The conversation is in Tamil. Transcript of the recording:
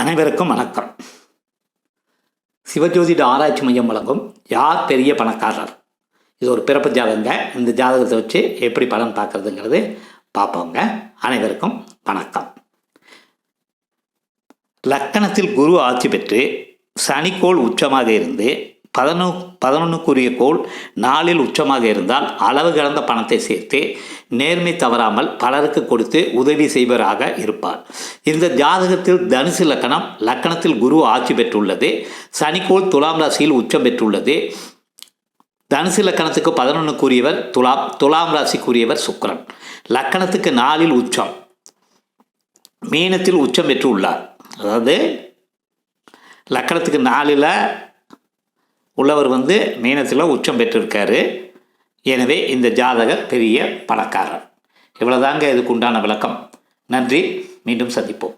அனைவருக்கும் வணக்கம். சிவஜோதிட ஆராய்ச்சி மையம் வழங்கும் யார் பெரிய பணக்காரர்? இது ஒரு பிறப்பு ஜாதகங்க. இந்த ஜாதகத்தை வச்சு எப்படி பலன் பார்க்குறதுங்கிறது பார்ப்போங்க. அனைவருக்கும் வணக்கம். லக்கணத்தில் குரு ஆட்சி பெற்று சனிக்கோள் உச்சமாக இருந்து பதினொ பதினொன்றுக்குரிய கோள் நாளில் உச்சமாக இருந்தால் அளவு கடந்த பணத்தை சேர்த்து நேர்மை தவறாமல் பலருக்கு கொடுத்து உதவி செய்வராக இருப்பார். இந்த ஜாதகத்தில் தனுசு லக்கணம் லக்கணத்தில் குரு ஆட்சி பெற்றுள்ளது. சனிக்கோள் துலாம் ராசியில் உச்சம் பெற்றுள்ளது. தனுசு லக்கணத்துக்கு பதினொன்றுக்குரியவர் துலாம் துலாம் ராசிக்குரியவர் சுக்கரன். லக்கணத்துக்கு நாளில் உச்சம். மீனத்தில் உச்சம் பெற்று உள்ளார் அதாவது லக்கணத்துக்கு நாலில் உள்ளவர் வந்து மீனத்தில் உச்சம் பெற்றிருக்காரு. எனவே இந்த ஜாதகர் பெரிய பணக்காரர். இவ்வளோதாங்க இதுக்கு உண்டான விளக்கம். நன்றி. மீண்டும் சந்திப்போம்.